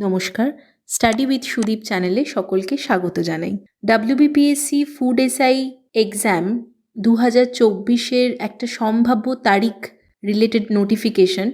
নমস্কার। Study with Sudip চ্যানেলে সকলকে স্বাগত জানাই। ডাব্লিউবিপিএসসি ফুড এসআই এক্সাম দু হাজার চব্বিশের একটা সম্ভাব্য তারিখ রিলেটেড নোটিফিকেশন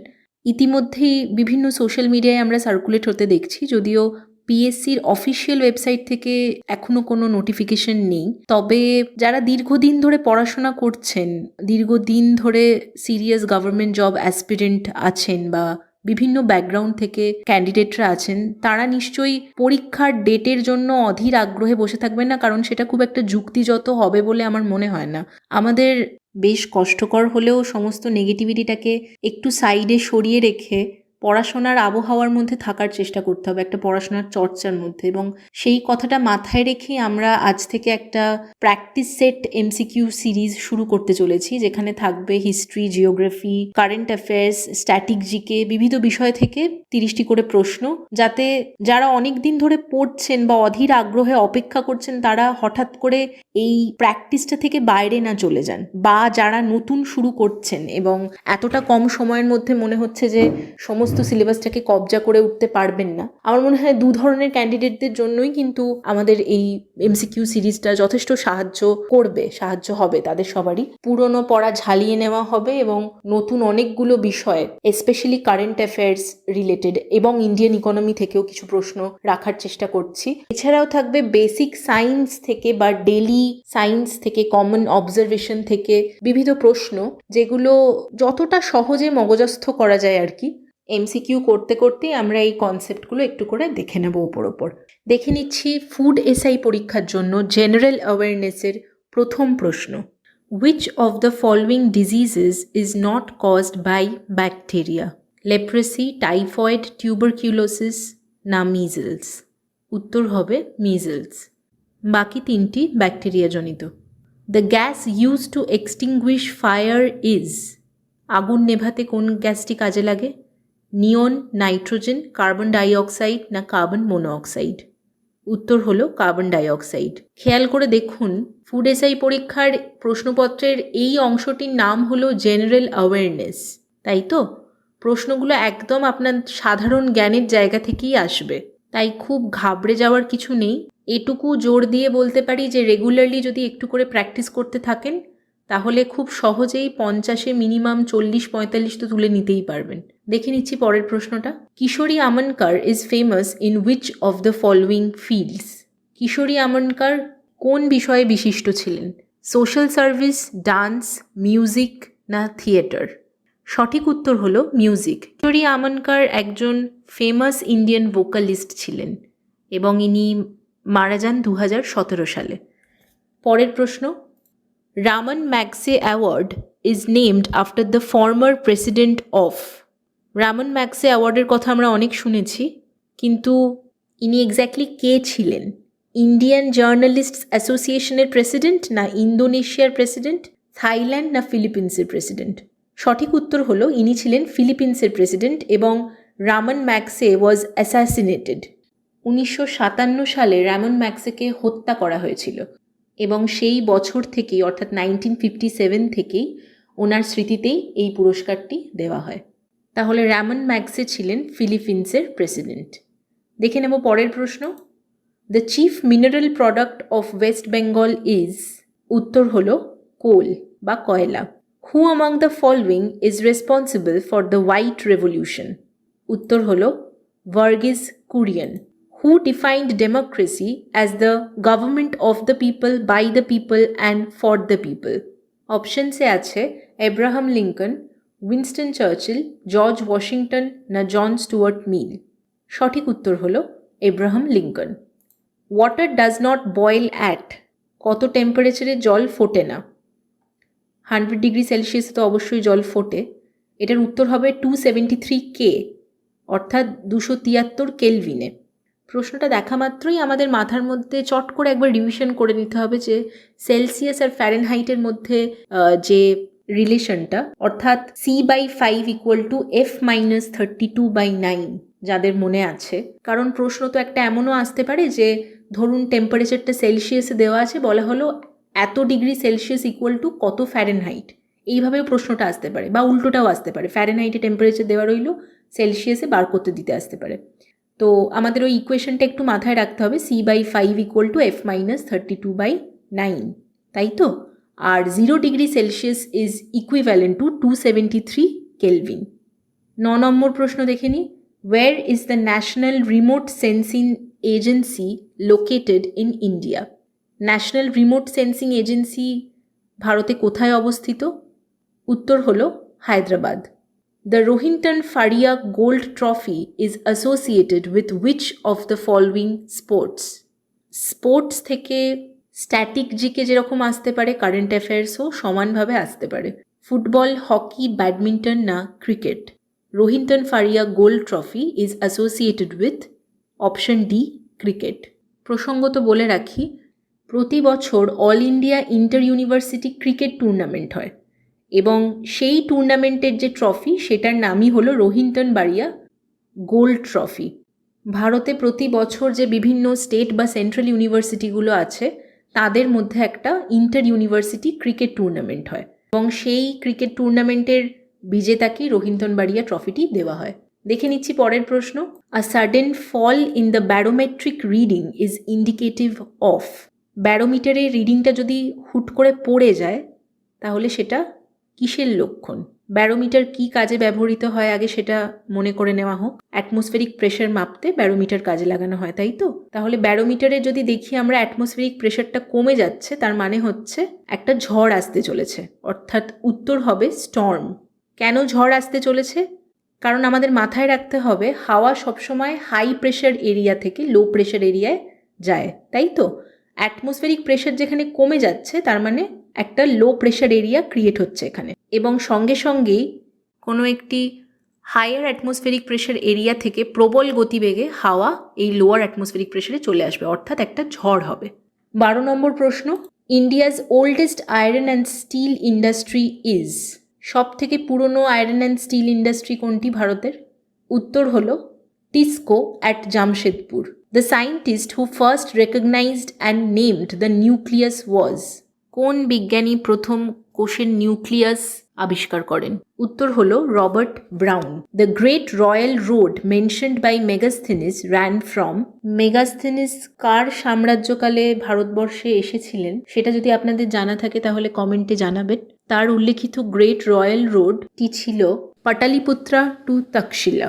ইতিমধ্যেই বিভিন্ন সোশ্যাল মিডিয়ায় আমরা সার্কুলেট হতে দেখছি, যদিও পিএসসির অফিসিয়াল ওয়েবসাইট থেকে এখনও কোনো নোটিফিকেশন নেই। তবে যারা দীর্ঘদিন ধরে পড়াশোনা করছেন, দীর্ঘদিন ধরে সিরিয়াস গভর্নমেন্ট জব অ্যাসপিরেন্ট আছেন বা বিভিন্ন ব্যাকগ্রাউন্ড থেকে ক্যান্ডিডেটরা আছেন, তারা নিশ্চয়ই পরীক্ষার ডেটের জন্য অধীর আগ্রহে বসে থাকবেন না, কারণ সেটা খুব একটা যুক্তিযত হবে বলে আমার মনে হয় না। আমাদের বেশ কষ্টকর হলেও সমস্ত নেগেটিভিটিটাকে একটু সাইডে সরিয়ে রেখে পড়াশোনার আবহাওয়ার মধ্যে থাকার চেষ্টা করতে হবে, একটা পড়াশোনার চর্চার মধ্যে এবং সেই কথাটা মাথায় রেখেই আমরা আজ থেকে একটা প্র্যাকটিস সেট এমসিকিউ সিরিজ শুরু করতে চলেছি, যেখানে থাকবে history geography current affairs static GK বিবিধ বিষয় থেকে তিরিশটি করে প্রশ্ন, যাতে যারা অনেক দিন ধরে পড়ছেন বা অধীর আগ্রহে অপেক্ষা করছেন, তারা হঠাৎ করে এই প্র্যাকটিসটা থেকে বাইরে না চলে যান বা যারা নতুন শুরু করছেন এবং এতটা কম সময়ের মধ্যে মনে হচ্ছে যে সমস্ত সিলেবাসটাকে কবজা করে উঠতে পারবেন না। আমার মনে হয় দু ধরনের ক্যান্ডিডেটদের জন্যই কিন্তু আমাদের এই এমসিকিউ সিরিজটা যথেষ্ট সাহায্য করবে, সাহায্য হবে তাদের সবারই। পুরনো পড়া ঝালিয়ে নেওয়া হবে এবং নতুন অনেকগুলো বিষয়ে স্পেশালি কারেন্ট অ্যাফেয়ার্স রিলেটেড এবং ইন্ডিয়ান ইকোনমি থেকেও কিছু প্রশ্ন রাখার চেষ্টা করছি। এছাড়াও থাকবে বেসিক সায়েন্স থেকে বা ডেলি সায়েন্স থেকে কমন অবজারভেশন থেকে বিবিধ প্রশ্ন, যেগুলো যতটা সহজে মগজস্থ করা যায় আর কি। এমসিকিউ করতে করতেই আমরা এই কনসেপ্টগুলো একটু করে দেখে নেব ওপর ওপর দেখে নিচ্ছি ফুড এসআই পরীক্ষার জন্য জেনারেল অ্যাওয়ারনেসের প্রথম প্রশ্ন। Which of the following diseases is not caused by bacteria leprosy typhoid tuberculosis না মিজলস উত্তর হবে মিজলস বাকি তিনটি ব্যাকটেরিয়াজনিত the gas use to extinguish fire is আগুন নেভাতে কোন গ্যাসটি কাজে লাগে? নিয়ন, নাইট্রোজেন, কার্বন ডাইঅক্সাইড না কার্বন মোনোঅক্সাইড? উত্তর হলো কার্বন ডাইঅক্সাইড। খেয়াল করে দেখুন, ফুড এসআই পরীক্ষার প্রশ্নপত্রের এই অংশটির নাম হলো জেনারেল অ্যাওয়ারনেস, তাই তো? প্রশ্নগুলো একদম আপনার সাধারণ জ্ঞানের জায়গা থেকেই আসবে। তাই খুব ঘাবড়ে যাওয়ার কিছু নেই। এটুকু জোর দিয়ে বলতে পারি যে রেগুলারলি যদি একটু করে প্র্যাকটিস করতে থাকেন তাহলে খুব সহজেই পঞ্চাশে মিনিমাম চল্লিশ পঁয়তাল্লিশ তো তুলে নিতেই পারবেন। দেখে নিচ্ছি পরের প্রশ্নটা। Kishori Amonkar is famous in which of the following fields Kishori Amonkar কোন বিষয়ে বিশিষ্ট ছিলেন? সোশ্যাল সার্ভিস ডান্স মিউজিক না থিয়েটার সঠিক উত্তর হলো মিউজিক কিশোরী আমনকার একজন ফেমাস ইন্ডিয়ান ভোকালিস্ট ছিলেন এবং ইনি মারা যান দু হাজার সতেরো সালে। পরের প্রশ্ন Ramon Magsaysay award is named after the former president of Ramon Magsaysay অ্যাওয়ার্ডের কথা আমরা অনেক শুনেছি, কিন্তু ইনি এক্স্যাক্টলি কে ছিলেন? ইন্ডিয়ান জার্নালিস্টস অ্যাসোসিয়েশনের প্রেসিডেন্ট না ইন্দোনেশিয়ার প্রেসিডেন্ট থাইল্যান্ড না ফিলিপিন্সের প্রেসিডেন্ট সঠিক উত্তর হলো ইনি ছিলেন ফিলিপিন্সের প্রেসিডেন্ট এবং রামান ম্যাক্সে ওয়াজ অ্যাসাসিনেটেড উনিশশো সাতান্ন সালে রামন ম্যাক্সেকে হত্যা করা হয়েছিল। এবং সেই বছর থেকেই, অর্থাৎ নাইনটিন ফিফটি সেভেন থেকেই, ওনার স্মৃতিতেই এই পুরস্কারটি দেওয়া হয়। তাহলে র্যামন ম্যাক্সে ছিলেন ফিলিপিন্সের প্রেসিডেন্ট। দেখে নেব পরের প্রশ্ন। The chief mineral product of West Bengal is উত্তর হল কোল বা কয়লা। Who among the following is responsible for the white revolution উত্তর হল Verghese Kurian. Who defined democracy as the government of the people, by the people, and for the people. অপশনসে আছে Abraham Lincoln Winston Churchill George Washington না John Stuart Mill সঠিক উত্তর হল Abraham Lincoln water does not boil at কত টেম্পারেচারে জল ফোটে না? হান্ড্রেড ডিগ্রি সেলসিয়াসে তো অবশ্যই জল ফোটে। এটার উত্তর হবে টু সেভেন্টি থ্রি কে অর্থাৎ দুশো তিয়াত্তর কেলভিনে প্রশ্নটা দেখা মাত্রই আমাদের মাথার মধ্যে চট করে একবার রিভিশন করে নিতে হবে যে সেলসিয়াস আর ফ্যারেনহাইটের মধ্যে যে রিলেশনটা অর্থাৎ C by five equal to F minus thirty two by nine যাদের মনে আছে। কারণ প্রশ্ন তো একটা এমনও আসতে পারে যে, ধরুন টেম্পারেচারটা সেলসিয়াসে দেওয়া আছে, বলা হলো এত ডিগ্রি সেলসিয়াস ইকুয়াল টু কত ফ্যারেনহাইট এইভাবেও প্রশ্নটা আসতে পারে, বা উল্টোটাও আসতে পারে। ফ্যারেনহাইটে টেম্পারেচার দেওয়া রইল সেলসিয়াসে বার করতে দিতে আসতে পারে। তো আমাদের ওই ইকুয়েশনটা একটু মাথায় রাখতে হবে C by five equal to F minus thirty two by nine তাই তো? আর zero degree Celsius is equivalent to two seventy three Kelvin ন নম্বর প্রশ্ন দেখে নিই where is the national remote sensing agency located in India national remote sensing agency ভারতে কোথায় অবস্থিত? উত্তর হল Hyderabad. The Rohinton Faria gold trophy is associated with which of the following sports sports থেকে স্ট্যাটিক জিকে যেরকম আসতে পারে current অ্যাফেয়ার্সও সমানভাবে আসতে পারে। ফুটবল হকি ব্যাডমিন্টন না cricket Rohinton Faria gold trophy is associated with option D cricket প্রসঙ্গত বলে রাখি, প্রতি বছর all India inter university cricket tournament হয়। এবং সেই টুর্নামেন্টের যে ট্রফি সেটার নামই হলো রোহিন্টন বাড়িয়া গোল্ড ট্রফি ভারতে প্রতি বছর যে বিভিন্ন স্টেট বা সেন্ট্রাল ইউনিভার্সিটিগুলো আছে, তাদের মধ্যে একটা ইন্টার ইউনিভার্সিটি ক্রিকেট টুর্নামেন্ট হয় এবং সেই ক্রিকেট টুর্নামেন্টের বিজেতাকেই রোহিন্তন বাড়িয়া ট্রফিটি দেওয়া হয়। দেখে নিচ্ছি পরের প্রশ্ন। A sudden fall in the barometric reading is indicative of ব্যারোমিটারের রিডিংটা যদি হুট করে পড়ে যায়, তাহলে সেটা কিসের লক্ষণ? ব্যারোমিটার কি কাজে ব্যবহৃত হয় আগে সেটা মনে করে নেওয়া হোক। অ্যাটমসফেরিক প্রেশার মাপতে ব্যারোমিটার কাজে লাগানো হয়, তাই তো? তাহলে ব্যারোমিটারে যদি দেখি আমরা অ্যাটমসফেরিক প্রেশারটা কমে যাচ্ছে, তার মানে হচ্ছে একটা ঝড় আসতে চলেছে। অর্থাৎ উত্তর হবে স্টর্ম। কেন ঝড় আসতে চলেছে? কারণ আমাদের মাথায় রাখতে হবে হাওয়া সবসময় হাই প্রেশার এরিয়া থেকে লো প্রেশার এরিয়ায় যায়, তাই তো? অ্যাটমসফেরিক প্রেশার যেখানে কমে যাচ্ছে, তার মানে একটা লো প্রেশার এরিয়া ক্রিয়েট হচ্ছে এখানে। এবং সঙ্গে সঙ্গেই কোনো একটি হায়ার অ্যাটমসফেরিক প্রেশার এরিয়া থেকে প্রবল গতিবেগে হাওয়া এই লোয়ার অ্যাটমসফেরিক প্রেশারে চলে আসবে, অর্থাৎ একটা ঝড় হবে। বারো নম্বর প্রশ্ন India's oldest iron and steel industry is সব থেকে পুরনো আয়রন অ্যান্ড স্টিল ইন্ডাস্ট্রি কোনটি ভারতের? উত্তর হলো TISCO at Jamshedpur the scientist who first recognized and named the nucleus was কোন বিজ্ঞানী প্রথম কোষের নিউক্লিয়াস আবিষ্কার করেন? উত্তর হল Robert Brown. The great royal road mentioned by Megasthenes ran from Megasthenes কার সাম্রাজ্যকালে ভারতবর্ষে এসেছিলেন। সেটা যদি আপনাদের জানা থাকে তাহলে কমেন্টে জানাবেন। তার উল্লেখিত গ্রেট রয়্যাল রোডটি ছিল Pataliputra to Taxila.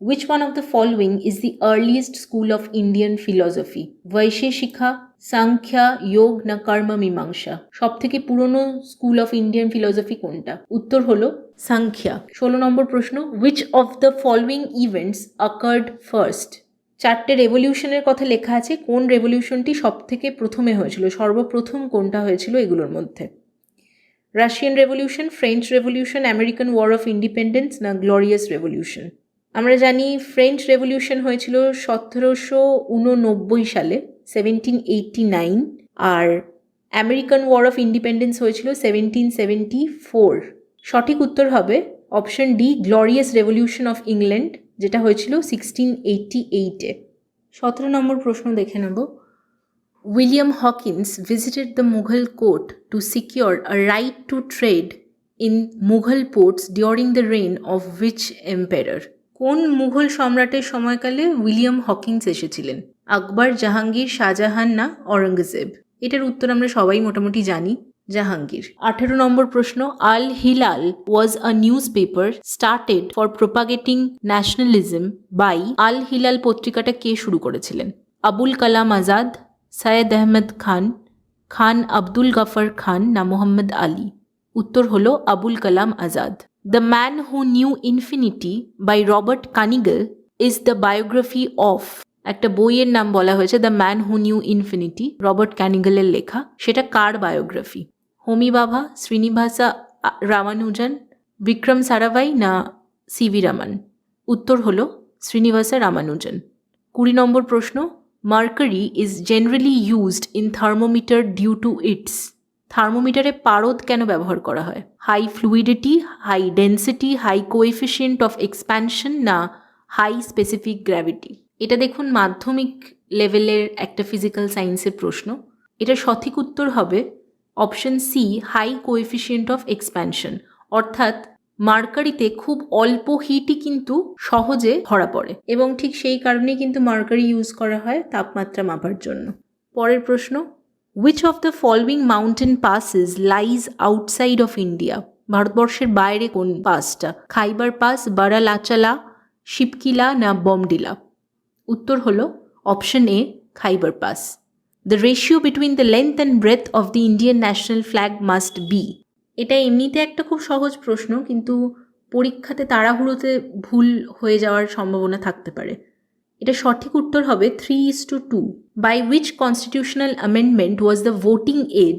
Which one of the following is the earliest school of Indian philosophy? Vaisheshika Samkhya Yoga না কর্ম মীমাংসা সব থেকে পুরনো স্কুল অফ ইন্ডিয়ান ফিলসফি কোনটা? উত্তর হলো সাংখ্যা ষোলো নম্বর প্রশ্ন which of the following events occurred first চারটে রেভলিউশনের কথা লেখা আছে, কোন রেভলিউশনটি সব থেকে প্রথমে হয়েছিল? সর্বপ্রথম কোনটা হয়েছিল এগুলোর মধ্যে? Russian revolution French revolution American war of independence না গ্লোরিয়াস রেভলিউশন আমরা জানি ফ্রেঞ্চ রেভলিউশন হয়েছিল সতেরোশো উননব্বই সালে সেভেন্টিন এইটটি নাইন আর আমেরিকান ওয়ার অফ ইন্ডিপেন্ডেন্স হয়েছিল সেভেন্টিন সেভেন্টি ফোর সঠিক উত্তর হবে option D glorious revolution of England যেটা হয়েছিল সিক্সটিন এইটটি এইটে সতেরো নম্বর প্রশ্ন দেখে নেব। William Hawkins visited the Mughal court to secure a right to trade in Mughal ports during the reign of which emperor? কোন মুঘল সম্রাটের সময়কালে উইলিয়াম হকিংস এসেছিলেন? আকবর, জাহাঙ্গীর, শাহজাহান না অরঙ্গজেব এটার উত্তর আমরা সবাই মোটামুটি জানি, জাহাঙ্গীর। আঠেরো নম্বর প্রশ্ন, Al Hilal was a newspaper started for propagating nationalism by Al Hilal পত্রিকাটা কে শুরু করেছিলেন? আবুল কালাম আজাদ, সৈয়দ আহমেদ খান খান আব্দুল গাফর খান না মোহাম্মদ আলী? উত্তর হলো Abul Kalam Azad. The man who knew infinity by Robert Kanigel is the biography of একটা বইয়ের নাম বলা হয়েছে the man who knew infinity Robert ক্যানিগলের লেখা। সেটা কার বায়োগ্রাফি হোমি বাভা শ্রীনিবাসা রামানুজন, বিক্রম সারাভাই না সিভি রামান? উত্তর হলো শ্রীনিবাসা রামানুজন। কুড়ি নম্বর প্রশ্ন, mercury is generally used in thermometer due to its থার্মোমিটারে পারদ কেন ব্যবহার করা হয়? High fluidity high density high coefficient of expansion না হাই স্পেসিফিক গ্র্যাভিটি এটা দেখুন মাধ্যমিক লেভেলের একটা ফিজিক্যাল সায়েন্সের প্রশ্ন। এটা সঠিক উত্তর হবে option C high coefficient of expansion অর্থাৎ মার্কারিতে খুব অল্প হিটই কিন্তু সহজে ধরা পড়ে এবং ঠিক সেই কারণেই কিন্তু মার্কারি ইউজ করা হয় তাপমাত্রা মাপার জন্য। পরের প্রশ্ন which of the following mountain passes lies outside of India ভারতবর্ষের বাইরে কোন পাসটা খাইবার পাস বারালাচালা শিবকিলা না বমডিলা উত্তর হলো option A Khyber pass the ratio between the length and breadth of the Indian national flag must be এটা এমনিতে একটা খুব সহজ প্রশ্ন, কিন্তু পরীক্ষাতে তাড়াহুড়োতে ভুল হয়ে যাওয়ার সম্ভাবনা থাকতে পারে। এটা সঠিক উত্তর হবে three is to two which constitutional amendment was the voting age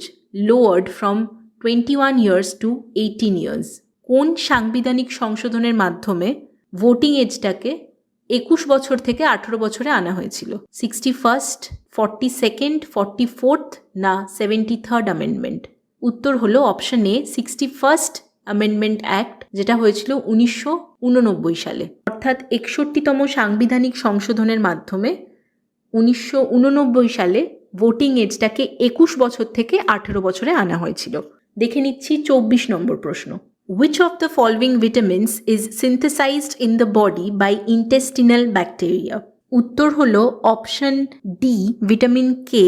lowered from twenty one years to eighteen years কোন সাংবিধানিক সংশোধনের মাধ্যমে ভোটিং এজটাকে একুশ বছর থেকে আঠেরো বছরে আনা হয়েছিল? Sixty first forty second forty fourth না সেভেন্টি থার্ড অ্যামেন্ডমেন্ট উত্তর হলো option A sixty first amendment act যেটা হয়েছিল উনিশশো উননব্বই সালে। অর্থাৎ একষট্টিতম সাংবিধানিক সংশোধনের মাধ্যমে উনিশশো উননব্বই সালে ভোটিং এজটাকে একুশ বছর থেকে আঠেরো বছরে আনা হয়েছিল। দেখে নিচ্ছি চব্বিশ নম্বর প্রশ্ন। Which of the following vitamins is synthesized in the body by intestinal bacteria উত্তর হলো অপশন ডি ভিটামিন কে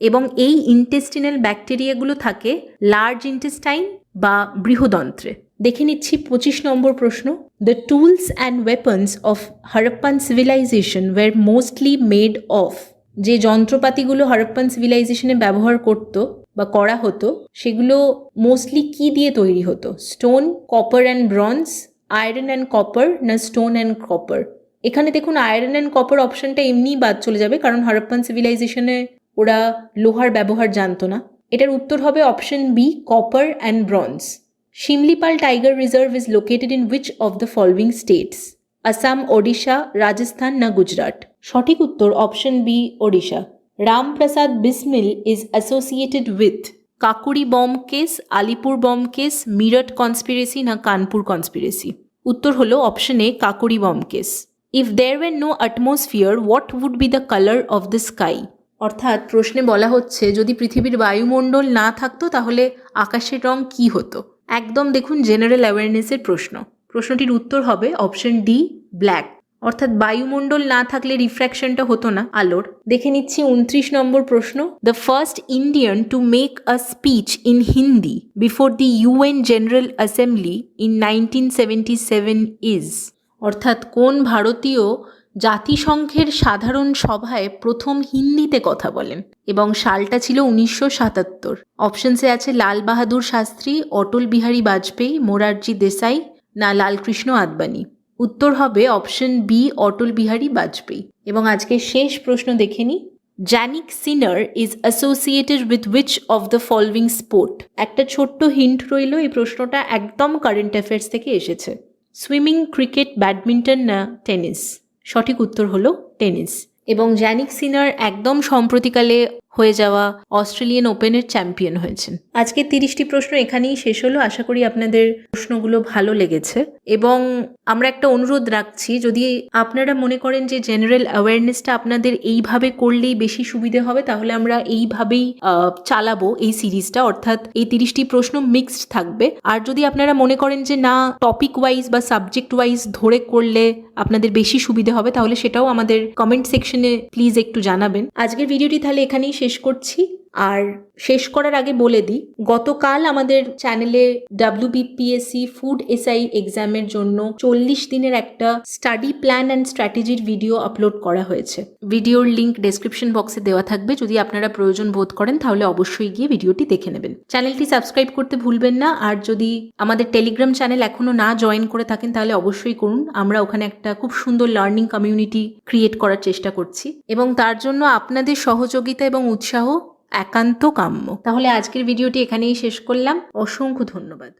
এবং এই ইন্টেস্টিনাল ব্যাকটেরিয়াগুলো থাকে লার্জ ইন্টেস্টাইন বা বৃহদন্ত্রে। দেখে নিচ্ছি পঁচিশ নম্বর প্রশ্ন। The tools and weapons of Harappan civilization were mostly made of যে যন্ত্রপাতিগুলো হরপ্পান সিভিলাইজেশনে ব্যবহার করত বা করা হতো, সেগুলো মোস্টলি কি দিয়ে তৈরি হতো? Stone copper and bronze iron and copper না স্টোন অ্যান্ড কপার এখানে দেখুন আয়রন অ্যান্ড কপার অপশনটা এমনিই বাদ চলে যাবে, কারণ হরপ্পান সিভিলাইজেশনে ওরা লোহার ব্যবহার জানতো না। এটার উত্তর হবে option B copper and bronze Simlipal tiger reserve is located in which of the following states Assam Odisha Rajasthan না গুজরাট সঠিক উত্তর option B Odisha Ramprasad Bismil is associated with Kakori bomb case Alipur bomb case Meerut conspiracy না Kanpur conspiracy উত্তর হলো option A Kakori bomb case if there were no atmosphere what would be the colour of the sky অর্থাৎ প্রশ্নে বলা হচ্ছে, যদি পৃথিবীর বায়ুমণ্ডল না থাকতো, তাহলে আকাশের রং কি হতো? একদম দেখুন জেনারেল অ্যাওয়ারনেসের প্রশ্ন। প্রশ্নটির উত্তর হবে অপশন ডি ব্ল্যাক অর্থাৎ বায়ুমণ্ডল না থাকলে রিফ্র্যাকশনটা হতো না, আলোর। দেখে নিচ্ছি উনত্রিশ নম্বর প্রশ্ন। The first Indian to make a speech in Hindi before the UN general assembly in nineteen seventy seven is অর্থাৎ কোন ভারতীয় জাতিসংঘের সাধারণ সভায় প্রথম হিন্দিতে কথা বলেন এবং সালটা ছিল উনিশশো সাতাত্তর। অপশনসে আছে লাল বাহাদুর শাস্ত্রী, অটল বিহারী বাজপেয়ী, মোরারজি দেসাই না লালকৃষ্ণ আদবানি। উত্তর হবে অপশন বি অটল বিহারী বাজপেয়ী। এবং আজকে শেষ প্রশ্ন দেখে নিই। Jannik Sinner is associated with which of the following sport একটা ছোট্ট হিন্ট রইল, এই প্রশ্নটা একদম কারেন্ট অ্যাফেয়ার্স থেকে এসেছে। সুইমিং ক্রিকেট ব্যাডমিন্টন না টেনিস সঠিক উত্তর হলো টেনিস। এবং জ্যানিক সিনার একদম সম্প্রতিকালে হয়ে যাওয়া অস্ট্রেলিয়ান ওপেনের চ্যাম্পিয়ন হয়েছেন। আজকে তিরিশটি প্রশ্ন এখানেই শেষ হলো। আশা করি আপনাদের প্রশ্নগুলো ভালো লেগেছে। এবং আমরা একটা অনুরোধ রাখছি, যদি আপনারা মনে করেন যে জেনারেল অ্যাওয়ারনেসটা আপনাদের এইভাবে করলেই বেশি সুবিধে হবে, তাহলে আমরা এইভাবেই চালাবো এই সিরিজটা। অর্থাৎ এই তিরিশটি প্রশ্ন মিক্সড থাকবে। আর যদি আপনারা মনে করেন যে না টপিক ওয়াইজ বা সাবজেক্ট ওয়াইজ ধরে করলে আপনাদের বেশি সুবিধে হবে, তাহলে সেটাও আমাদের কমেন্ট সেকশনে প্লিজ একটু জানাবেন। আজকের ভিডিওটি তাহলে এখানেই শেষ করছি। আর শেষ করার আগে বলে দিই, গতকাল আমাদের চ্যানেলে ডাব্লিউবিপিএসসি ফুড এসআই এক্সামের জন্য চল্লিশ দিনের একটা স্টাডি প্ল্যান অ্যান্ড স্ট্র্যাটেজির ভিডিও আপলোড করা হয়েছে। ভিডিওর লিঙ্ক ডেসক্রিপশন বক্সে দেওয়া থাকবে। যদি আপনারা প্রয়োজন বোধ করেন, তাহলে অবশ্যই গিয়ে ভিডিওটি দেখে নেবেন। চ্যানেলটি সাবস্ক্রাইব করতে ভুলবেন না। আর যদি আমাদের টেলিগ্রাম চ্যানেল এখনও না জয়েন করে থাকেন, তাহলে অবশ্যই করুন। আমরা ওখানে একটা খুব সুন্দর লার্নিং কমিউনিটি ক্রিয়েট করার চেষ্টা করছি। এবং তার জন্য আপনাদের সহযোগিতা এবং উৎসাহ একান্ত কাম্য। তাহলে আজকের ভিডিওটি এখানেই শেষ করলাম। অসংখ্য ধন্যবাদ।